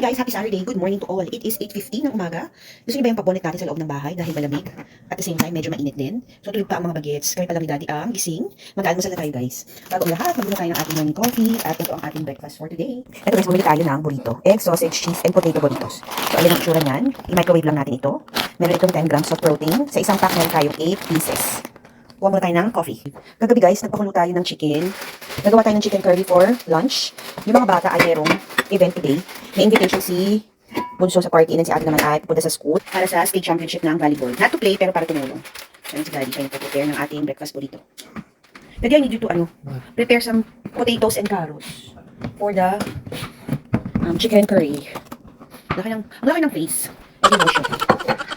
Hi guys, happy Saturday. Good morning to all. It is 8.50 ng umaga. Gusto niyo ba yung pabonet natin sa loob ng bahay dahil malamig? At the same time, medyo mainit din. So tulog pa ang mga bagets. Kami pa lang ni Daddy ang gising. Mag-almusal na tayo guys. Bago ang lahat, magbuna tayo ng ating morning coffee at ito ang ating breakfast for today. Ito guys, bumili tayo ng burrito. Egg, sausage, cheese, and potato burritos. So ayan ang itsura niyan. I-microwave lang natin ito. Meron itong 10 grams of protein. Sa isang pack meron tayong 8 pieces. Kuha muna tayo ng coffee. Kagabi guys, nagpakulo tayo ng chicken. Nagawa tayo ng chicken curry for lunch. Yung mga bata ay merong event today. May invitation si Bunso sa party and si Ate naman ay pupunta sa school para sa state championship ng volleyball. Not to play, pero para tumulong. So si Daddy, siya yung prepare ng ating breakfast burrito. Daddy, I need you to ano, prepare some potatoes and carrots for the um, chicken curry. Laki ng, ang laki ng face. Ay, emotion.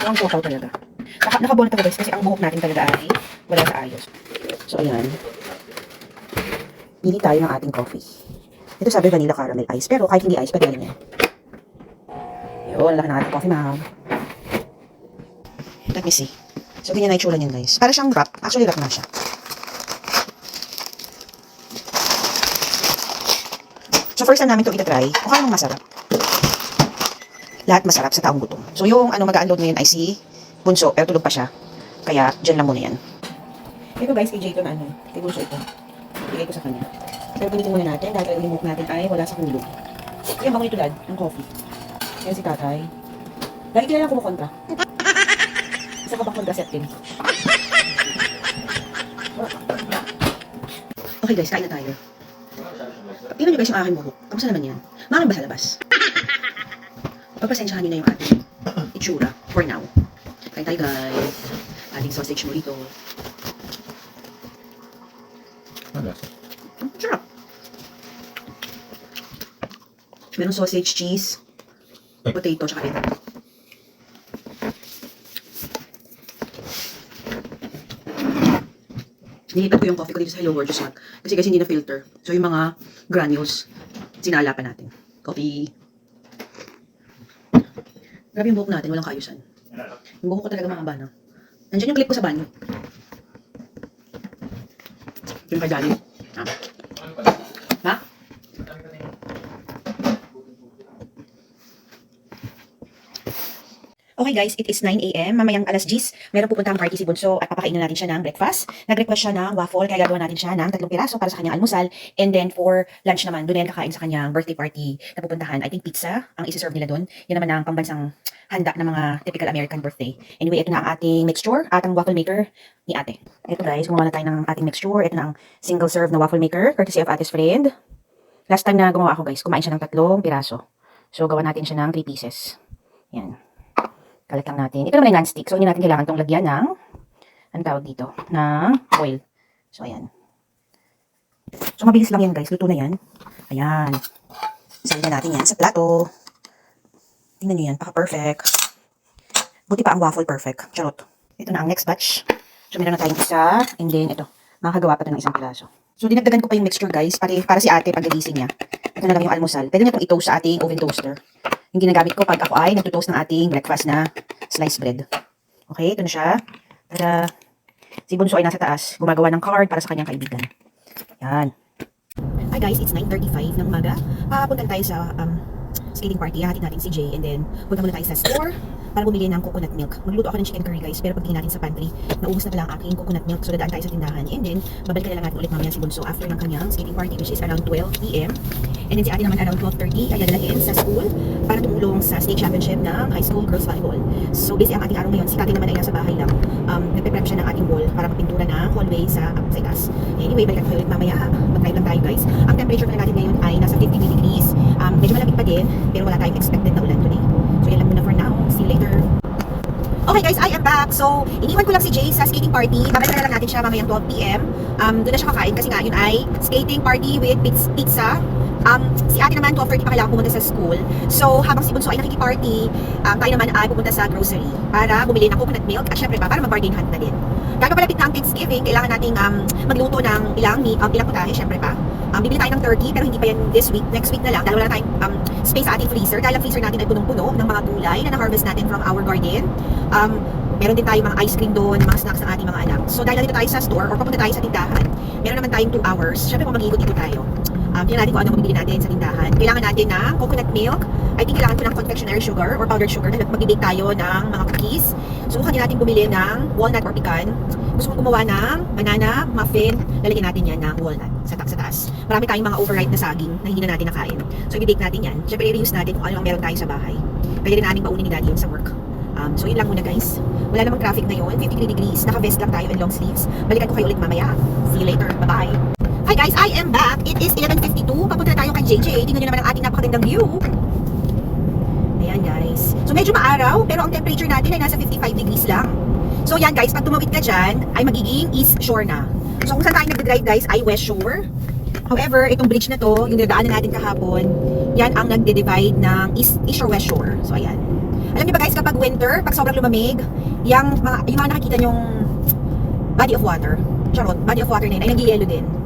Ang total talaga. Naka, nakabonot ako guys kasi ang buhok natin talaga ay wala sa ayos. So ayan. Pili tayo ng ating coffee. Ito sabi vanilla caramel ice. Pero kahit hindi ice, pwede rin yan. Yun, laki ng ating coffee, ma'am. Let me see. So, ganyan na itsura niyan, guys. Para siyang wrap. Actually, wrap na siya. So, first time namin ito itatry. Mukha namang masarap. Lahat masarap sa taong gutom. So, yung ano mag-unload ngayon ay si Bunso, pero tulog pa siya. Kaya, dyan lang muna yan. Ito guys, kay Jay ito na ano. Kay Bunso ito. Bigay ko sa kanya. Pero gamitin muna natin dahil yung remote natin ay wala sa hulog. Yan, bango ito dad, ng coffee. Yan si tatay. Lagi ka na lang kumukontra. Isa ka ba contraceptive? Okay guys, kain na tayo. Tingnan nyo guys yung aking buhok. Kamusta naman yan? Maraming ba sa labas? Pagpasensyahan nyo na yung ating itsura for now. Kain tayo guys. Ating sausage? Mm, Sarap. Meron sausage, cheese, potato, tsaka egg. Nilipat ko yung coffee ko dito sa Hello World Just Mag. Kasi kasi hindi na filter. So yung mga granules, sinala pa natin. Coffee. Grabe yung buhok natin, walang kaayusan. Yung buhok ko talaga mga bana. Nandiyan yung clip ko sa banyo. Yung kay Daddy. Okay guys, it is 9 a.m. Mamayang alas 10, meron pupuntang party si Bunso at papakainin natin siya ng breakfast. Nag-request siya ng waffle, kaya gagawa natin siya ng tatlong piraso para sa kanyang almusal. And then for lunch naman, doon yan kakain sa kanyang birthday party na pupuntahan. I think pizza ang isi-serve nila doon. Yan naman ang pambansang handa ng mga typical American birthday. Anyway, ito na ang ating mixture at ang waffle maker ni ate. Ito guys, gumawa na tayo ng ating mixture. Ito na ang single serve na waffle maker, courtesy of ate's friend. Last time na gumawa ako guys, kumain siya ng tatlong piraso. So, gawa natin siya ng 3 pieces. Yan. Kalat lang natin. Ito naman ay non-stick. So, hindi natin kailangan itong lagyan ng, ang tawag dito, ng oil. So, ayan. So, mabilis lang yan guys. Luto na yan. Ayan. Na natin yan sa plato. Tingnan nyo yan. Paka-perfect. Buti pa ang waffle perfect. Charot. Ito na ang next batch. So, meron na tayong isa. And then, ito. Makakagawa pa ito ng isang piraso. So, dinagdagan ko pa yung mixture guys. Para, para si ate pagkagising niya. Ito na lang yung almusal. Pwede niya itong itoast sa ating oven toaster. Yung ginagamit ko pag ako ay nagtutoast ng ating breakfast na sliced bread. Okay, ito na siya. Tada! Si Bunso ay nasa taas. Gumagawa ng card para sa kanyang kaibigan. Yan. Hi guys, it's 9.35 ng umaga. Papunta tayo sa um, skating party. Hahatid natin si Jay and then punta muna tayo sa store para bumili ng coconut milk. Magluluto ako ng chicken curry guys, pero pagtingin natin sa pantry, naubos na pala ang aking coconut milk. So dadaan tayo sa tindahan and then babalikan na lang natin ulit mamaya si Bunso after ng kanyang skating party which is around 12 p.m. And then si ate naman around 12.30 ay dadalahin sa school para tumulong sa state championship ng high school girls volleyball. So busy ang ating araw ngayon. Si tatay naman ay nasa bahay lang. Um, nagpe-prep siya ng ating wall para magpintura ng hallway sa, sa itaas. Anyway, balikan ko ulit mamaya. Mag-drive lang tayo guys. Ang temperature pala natin ngayon ay nasa 53 degrees. Um, medyo malamig pa din, pero wala tayong expected na ulan today. So yan lang muna for now. See you later. Okay guys, I am back. So, iniwan ko lang si Jay sa skating party. Babalikan na lang natin siya mamayang 12pm. Um, doon na siya kakain kasi nga yun ay skating party with piz- pizza. Um, si ate naman 12.30 pa kailangan pumunta sa school. So, habang si Bunso ay nakikiparty, um, tayo naman ay pupunta sa grocery para bumili ng coconut milk at syempre pa, para mag-bargain hunt na din. Gaga palapit ng Thanksgiving, kailangan nating um, magluto ng ilang meat, um, ilang putahe, syempre pa. Um, bibili tayo ng turkey, pero hindi pa yan this week. Next week na lang, dahil wala na tayong um, space sa ating freezer. Dahil ang freezer natin ay punong-puno ng mga gulay na na-harvest natin from our garden. Um, meron din tayo mga ice cream doon, mga snacks ng ating mga anak. So dahil nandito tayo sa store or papunta tayo sa tindahan, meron naman tayong 2 hours. Syempre kung mag-ikot-ikot tayo. Um, tingnan natin kung ano mabibili natin sa tindahan. Kailangan natin ng coconut milk. I think kailangan ko ng confectionery sugar or powdered sugar dahil mag-bake tayo ng mga cookies. Subukan din natin bumili ng walnut or pecan. Gusto kong gumawa ng banana, muffin, lalagyan natin yan ng walnut sa, ta- sa taas. Marami tayong mga overripe na saging na hindi na natin nakain. So, i-bake natin yan. Siyempre, i-reuse natin kung ano ang meron tayo sa bahay. Pwede rin namin paunin ni Daddy yun sa work. Um, so, yun lang muna guys. Wala namang traffic ngayon. 53 degrees. Naka-vest lang tayo and long sleeves. Balikan ko kayo ulit mamaya. See you later. Bye-bye. Hi guys, I am back. It is 11.52. Papunta na tayo kay JJ. Tingnan nyo naman ang ating napakagandang view. Ayan guys. So medyo maaraw, pero ang temperature natin ay nasa 55 degrees lang. So yan guys, pag tumawid ka dyan, ay magiging east shore na. So kung saan tayo nagdadrive guys, ay west shore. However, itong bridge na to, yung dadaanan natin kahapon, yan ang nagde-divide ng east, east shore, west shore. So ayan. Alam niyo ba guys, kapag winter, pag sobrang lumamig, yung mga, yung mga nakikita nyong body of water, charot, body of water na yun, ay nag-yellow din.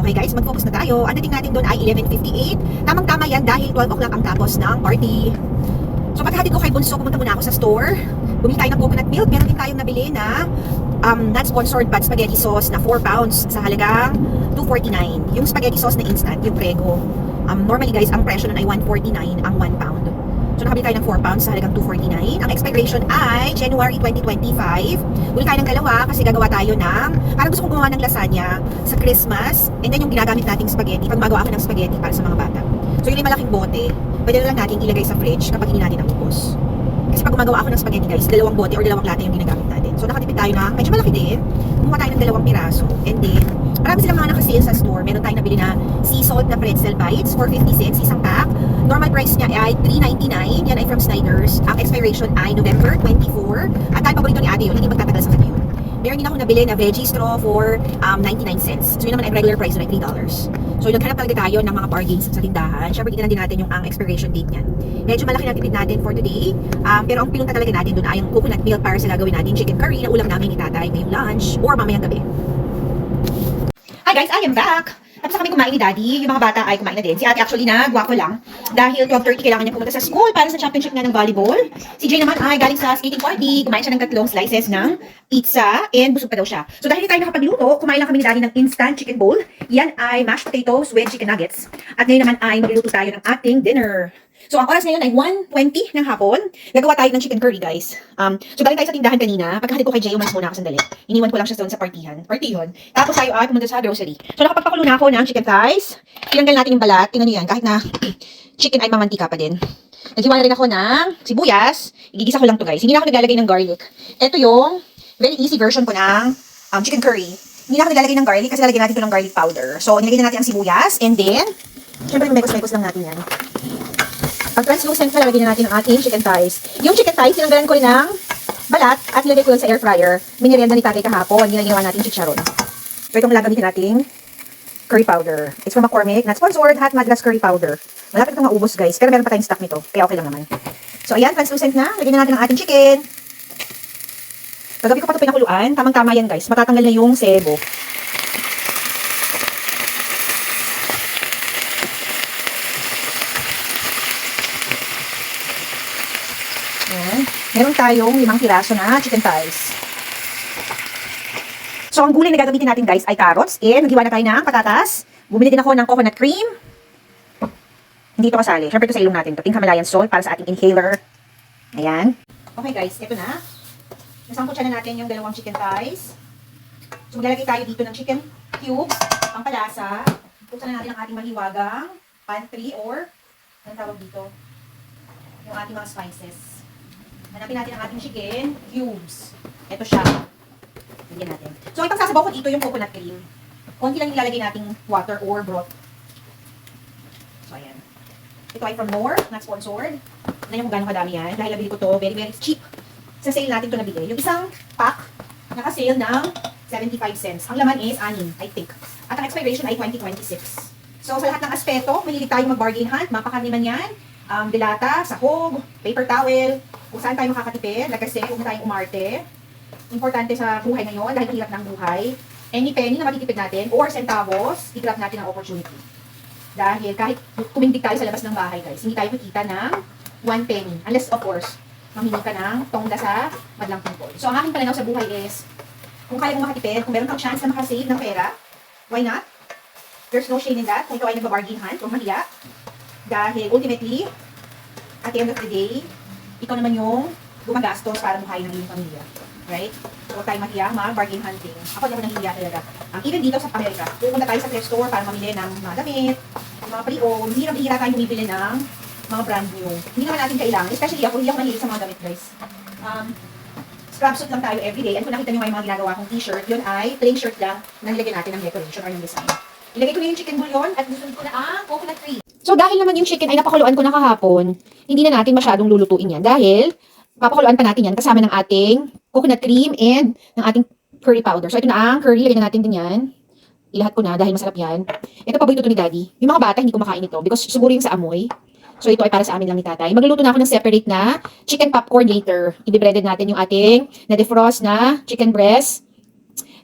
Okay guys, mag-focus na tayo. Ang dating natin doon ay 11.58. Tamang-tama yan dahil 12 o'clock ang tapos ng party. So paghatid ko kay Bunso, pumunta muna ako sa store. Bumili tayo ng coconut milk. Meron din tayong nabili na um, not sponsored but spaghetti sauce na 4 pounds sa halagang 249. Yung spaghetti sauce na instant, yung Prego. Um, normally guys, ang presyo nun ay 149 ang 1 pound. So nakabili tayo ng 4 pounds sa halagang 249. Ang expiration ay January 2025. Buli tayo ng dalawa kasi gagawa tayo ng, parang gusto kong gumawa ng lasagna sa Christmas. And then yung ginagamit nating spaghetti, pag magawa ako ng spaghetti para sa mga bata. So yun yung malaking bote. Pwede na lang natin ilagay sa fridge kapag hindi natin naubos. Kasi pag gumagawa ako ng spaghetti guys, dalawang bote or dalawang lata yung ginagamit natin. So nakatipid tayo ng, medyo malaki din. Kumuha tayo ng dalawang piraso. And then, marami silang mga nakasale sa store. Meron tayong nabili na sea salt na pretzel bites for 56 isang pack. Normal price niya ay 3.99. Yan ay from Snyder's. Ang expiration ay November 24. At dahil paborito ni ate yun, hindi magtatagal sa kanya yun. Meron din ako nabili na veggie straw for um, 99 cents. So yun naman ay regular price ay $3. So naghanap talaga tayo ng mga bargains sa tindahan. Siyempre, tignan din natin yung ang expiration date niyan. Medyo malaki na tipid natin for today. Um, pero ang pinunta talaga natin doon ay yung coconut milk para sa gagawin natin chicken curry na ulam namin ni tatay ngayong lunch or mamayang gabi. Hi guys, I am back! Tapos kami kumain ni Daddy. Yung mga bata ay kumain na din. Si ate actually na, gwapo lang. Dahil 12.30 kailangan niya pumunta sa school para sa championship nga ng volleyball. Si Jay naman ay galing sa skating party. Kumain siya ng tatlong slices ng pizza and busog pa daw siya. So dahil hindi tayo nakapagluto, kumain lang kami ni Daddy ng instant chicken bowl. Yan ay mashed potatoes with chicken nuggets. At ngayon naman ay magluluto tayo ng ating dinner. So, ang oras ngayon ay 1.20 ng hapon. Gagawa tayo ng chicken curry, guys. Um, so, galing tayo sa tindahan kanina. Pagkahatid ko kay Jay, umalis muna ako sandali. Iniwan ko lang siya doon sa partihan. Partiyon. Tapos tayo ay pumunta sa grocery. So, nakapagpakulo na ako ng chicken thighs. Tinanggal natin yung balat. Tingnan nyo yan. Kahit na chicken ay mamantika pa din. Naghiwa na rin ako ng sibuyas. Igigisa ko lang to guys. Hindi na ako naglalagay ng garlic. Ito yung very easy version ko ng um, chicken curry. Hindi na ako naglalagay ng garlic kasi lalagyan natin ito ng garlic powder. So, nilagay na natin ang sibuyas. And then, syempre, mekos-mekos lang natin yan. Pag translucent na, lalagyan na natin ang ating chicken thighs. Yung chicken thighs, sinanggalan ko rin ng balat at nilagay ko yun sa air fryer. Minirienda ni tatay kahapon. Yun ang ginawa natin chicharon. So, itong gagamitin nating curry powder. It's from McCormick. Not sponsored. Hot Madras curry powder. Malapit itong maubos, guys. Pero meron pa tayong stock nito. Kaya okay lang naman. So, ayan. Translucent na. Lagyan na natin ang ating chicken. Kagabi ko pa ito pinakuluan. Tamang-tama yan, guys. Matatanggal na yung sebo. Ayan. Meron tayong limang piraso na chicken thighs. So, ang gulay na gagamitin natin guys ay carrots. And naghiwa na tayo ng patatas. Bumili din ako ng coconut cream. Hindi ito kasali. Siyempre ito sa ilong natin. to. Pink Himalayan salt para sa ating inhaler. Ayan. Okay guys, ito na. Nasangkot siya na natin yung dalawang chicken thighs. So, maglalagay tayo dito ng chicken cubes. Ang palasa. Buksan na natin ang ating mahiwagang pantry or anong tawag dito? Yung ating mga spices. Hanapin natin ang ating chicken cubes. Ito siya. Bigyan natin. So, itong sasabaw ko dito yung coconut cream. Konti lang nilalagay nating water or broth. So, ayan. Ito ay from More, not sponsored. Tignan niyo kung gaano kadami yan. Dahil nabili ko to, very, very cheap. Sa sale natin to nabili. Yung isang pack, naka-sale ng 75 cents. Ang laman is 6, I think. At ang expiration ay 2026. So, sa lahat ng aspeto, mahilig tayo mag-bargain hunt. Mapakarni man yan. Um, dilata, sahog, paper towel, kung saan tayo makakatipid. Like I said, huwag tayong umarte. Importante sa buhay ngayon dahil mahirap ng buhay. Any penny na matitipid natin or centavos, i-grab natin ang opportunity. Dahil kahit kumindig tayo sa labas ng bahay, guys, hindi tayo kikita ng one penny. Unless, of course, mamili ka ng tongda sa madlang tungkol. So, ang aking pananaw sa buhay is, kung kaya mong makatipid, kung meron kang chance na makasave ng pera, why not? there's no shame in that kung ikaw ay nagbabargainhan, huwag mahiya. Dahil ultimately, at the end of the day, ikaw naman yung gumagastos para mukhain ng iyong pamilya. Right? Huwag tayong mahiya, mag-bargain hunting. Ako di ako nahihiya talaga. Um, even dito sa Amerika, pupunta tayo sa thrift store para mamili ng mga damit, mga pre-owned, bihira tayo bumibili ng mga brand new. Hindi naman natin kailangan, especially ako, hindi ako mahilig sa mga damit, guys. Um, scrub suit lang tayo everyday. And kung nakita nyo may mga ginagawa kong t-shirt, yun ay plain shirt lang na nilagyan natin ng decoration or ng design. Ilagay ko na yung chicken bouillon at gusto ko na ang coconut cream. So dahil naman yung chicken ay napakuluan ko na kahapon, hindi na natin masyadong lulutuin yan. Dahil papakuluan pa natin yan kasama ng ating coconut cream and ng ating curry powder. So ito na ang curry, lagyan na natin din yan. Ilahat ko na dahil masarap yan. Ito paborito to ni Daddy. Yung mga bata hindi kumakain ito because siguro yung sa amoy. So ito ay para sa amin lang ni tatay. Magluluto na ako ng separate na chicken popcorn later. I-breaded natin yung ating na-defrost na chicken breast.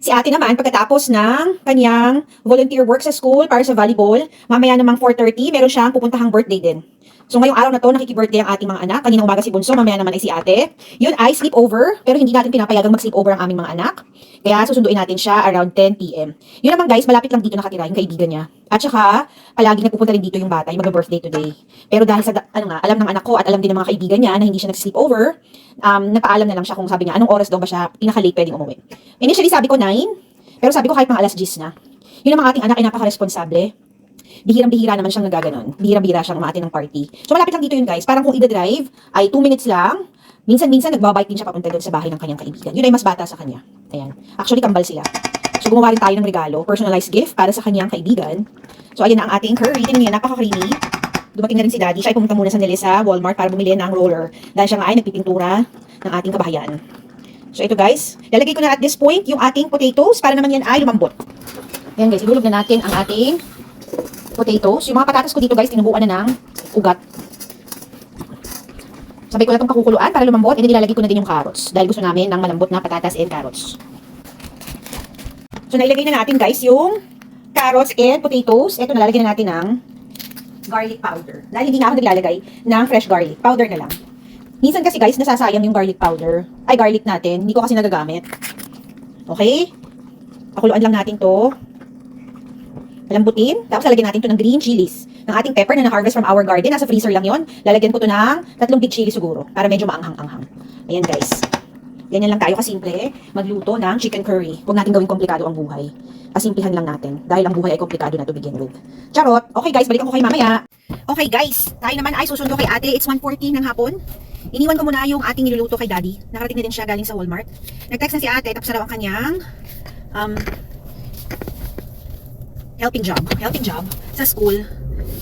Si ate naman, pagkatapos ng kanyang volunteer work sa school para sa volleyball, mamaya namang 4.30, meron siyang pupuntahang birthday din. So ngayong araw na to, nakiki-birthday ang ating mga anak. Kaninang umaga si Bunso, mamaya naman ay si ate. Yun ay sleepover, pero hindi natin pinapayagang mag-sleepover ang aming mga anak. Kaya susunduin natin siya around 10 p.m. Yun naman guys, malapit lang dito nakatira yung kaibigan niya. At saka, palagi nagpupunta rin dito yung bata, yung mag-birthday today. Pero dahil sa, ano nga, alam ng anak ko at alam din ng mga kaibigan niya na hindi siya nag-sleepover, um, nagpaalam na lang siya kung sabi niya, anong oras daw ba siya pinaka-late pwedeng umuwi. Initially sabi ko 9, pero sabi ko kahit mga alas 10 na. Yun ang mga ating anak ay napaka-responsable. Bihirang-bihira naman siyang nagaganon. Bihirang-bihira siyang umati ng party. So malapit lang dito yun guys. Parang kung ida-drive ay 2 minutes lang. Minsan-minsan nagbabike din siya papunta doon sa bahay ng kanyang kaibigan. Yun ay mas bata sa kanya. Ayan. Actually, kambal sila. So gumawa rin tayo ng regalo, personalized gift para sa kanyang kaibigan. So ayan na ang ating curry. Tingnan niyo napaka-creamy. Dumating na rin si Daddy. Siya ay pumunta muna sandali sa Walmart para bumili ng roller. Dahil siya nga ay nagpipintura ng ating kabahayan. So ito guys, lalagay ko na at this point yung ating potatoes para naman yan ay lumambot. Ayan guys, ihulog na natin ang ating potatoes. Yung mga patatas ko dito guys, tinubuan na ng ugat. Sabay ko na itong pakukuluan para lumambot, and then ilalagay ko na din yung carrots. Dahil gusto namin ng malambot na patatas and carrots. So nailagay na natin guys yung carrots and potatoes. Ito nalalagay na natin ng garlic powder. Dahil hindi na ako naglalagay ng fresh garlic. Powder na lang. Minsan kasi guys, nasasayang yung garlic powder. Ay, garlic natin. Hindi ko kasi nagagamit. Okay? Pakuluan lang natin to. Palambutin. Tapos lalagyan natin to ng green chilies. Ng ating pepper na na-harvest from our garden. Nasa freezer lang yon. Lalagyan ko to ng tatlong big chili siguro. Para medyo maanghang-anghang. Ayan guys. Ganyan lang tayo kasimple magluto ng chicken curry. Huwag natin gawing komplikado ang buhay. Kasimplihan lang natin. Dahil ang buhay ay komplikado na to begin with. Charot. Okay guys, balikan ko kayo mamaya. Okay guys, tayo naman ay susundo kay ate. It's 1.14 ng hapon. Iniwan ko muna yung ating niluluto kay daddy. Nakarating na din siya galing sa Walmart. Nag-text na si ate tapos na raw ang kanyang um, helping job. Helping job sa school.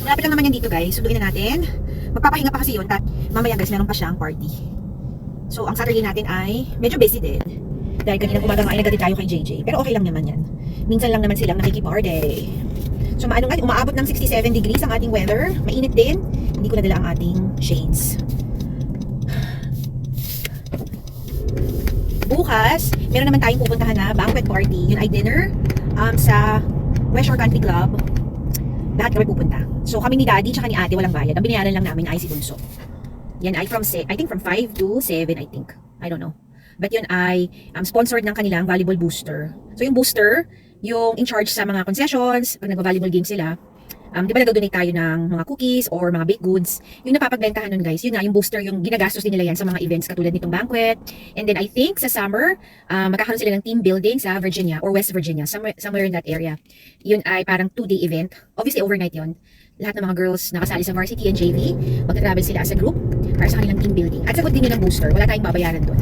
Malapit lang naman yan dito guys. Sunduin na natin. Magpapahinga pa kasi yun. Ta- mamaya guys, meron pa siyang party. So, ang Saturday natin ay medyo busy din. Dahil kanina umaga nga ay nagdati tayo kay JJ. Pero okay lang naman yan. Minsan lang naman silang nakikiparty. So, maano nga, umaabot ng 67 degrees ang ating weather. Mainit din. Hindi ko nadala ang ating shades. Bukas, meron naman tayong pupuntahan na banquet party. Yun ay dinner um, sa West Country Club. Lahat kami pupunta. So, kami ni Daddy tsaka ni Ate walang bayad. Ang binayaran lang namin ay si Bunso. Yan ay from, I think from 5 to 7, I think. I don't know. But yun ay um, sponsored ng kanilang volleyball booster. So yung booster, yung in charge sa mga concessions, pag nagva-volleyball game sila, um, di ba nag-donate tayo ng mga cookies or mga baked goods, yung napapagbentahan nun guys, yun na, yung booster, yung ginagastos din nila yan sa mga events katulad nitong banquet. And then I think sa summer, um, magkakaroon sila ng team building sa Virginia or West Virginia, somewhere, somewhere in that area. Yun ay parang two-day event. Obviously overnight yun. Lahat ng mga girls nakasali sa varsity and JV, magta-travel sila as a group para sa kanilang team building. At sagot din yun ng booster, wala tayong babayaran doon.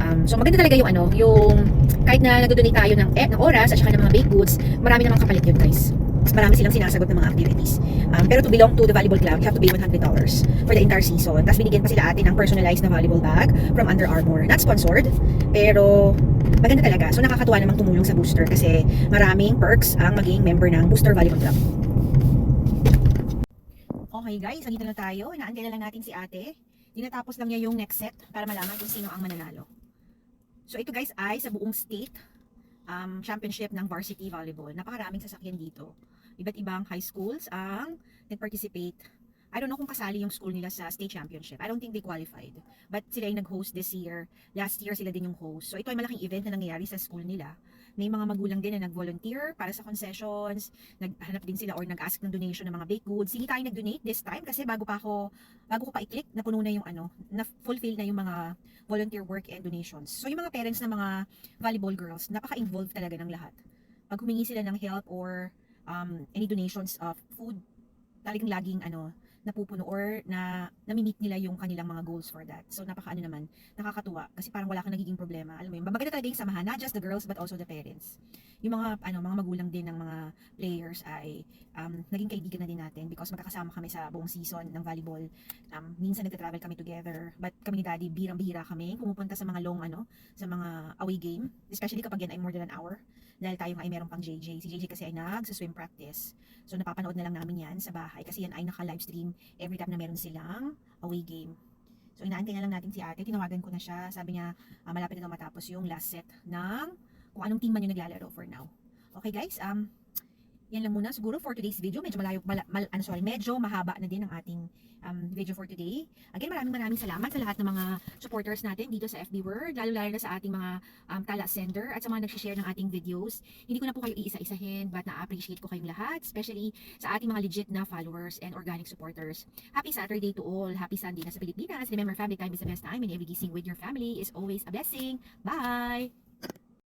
Um, so maganda talaga yung ano, yung kahit na nagdo-donate tayo ng, eh, ng oras at saka ng mga baked goods, marami namang kapalit yun guys. Mas marami silang sinasagot ng mga activities. Um, pero to belong to the volleyball club, you have to pay $100 for the entire season. Tapos binigyan pa sila atin ng personalized na volleyball bag from Under Armour. Not sponsored, pero maganda talaga. So nakakatuwa namang tumulong sa booster kasi maraming perks ang maging member ng Booster Volleyball Club. Okay guys, andito na tayo. Inaantay na lang natin si ate. Dinatapos lang niya yung next set para malaman kung sino ang mananalo. So ito guys ay sa buong state um, championship ng varsity volleyball. Napakaraming sasakyan dito. Iba't ibang high schools ang nag-participate. I don't know kung kasali yung school nila sa state championship. I don't think they qualified. But sila yung nag-host this year. Last year sila din yung host. So ito ay malaking event na nangyayari sa school nila. may mga magulang din na nag-volunteer para sa concessions, naghanap din sila or nag-ask ng donation ng mga baked goods. Hindi tayo nag-donate this time kasi bago pa ako, bago ko pa i-click, napuno na yung ano, na-fulfill na yung mga volunteer work and donations. So yung mga parents ng mga volleyball girls, napaka-involved talaga ng lahat. Pag humingi sila ng help or um, any donations of food, talagang laging ano, napupuno or na nami-meet nila yung kanilang mga goals for that. So napaka ano naman, nakakatuwa kasi parang wala kang nagiging problema. Alam mo yun, maganda talaga yung samahan, not just the girls but also the parents. Yung mga ano, mga magulang din ng mga players ay um, naging kaibigan na din natin because magkakasama kami sa buong season ng volleyball. Um, minsan nagta-travel kami together, but kami ni Daddy birang-bihira kami pumupunta sa mga long ano, sa mga away game, especially kapag yan ay more than an hour. Dahil tayo nga ay meron pang JJ. Si JJ kasi ay nag-swim practice. So napapanood na lang namin yan sa bahay kasi yan ay every time na meron silang away game. So inaantay na lang natin si ate. Tinawagan ko na siya. Sabi niya ah, malapit na matapos yung last set ng kung anong team man yung naglalaro for now. Okay guys, um, yan lang muna siguro for today's video. Medyo malayo, mal, mal- ano, sorry, medyo mahaba na din ang ating um, video for today. Again, maraming maraming salamat sa lahat ng mga supporters natin dito sa FB Word, lalo-lalo na sa ating mga um, tala sender at sa mga nag-share ng ating videos. Hindi ko na po kayo iisa-isahin but na-appreciate ko kayong lahat, especially sa ating mga legit na followers and organic supporters. Happy Saturday to all. Happy Sunday na sa Pilipinas. Remember, family time is the best time and every gising with your family is always a blessing. Bye!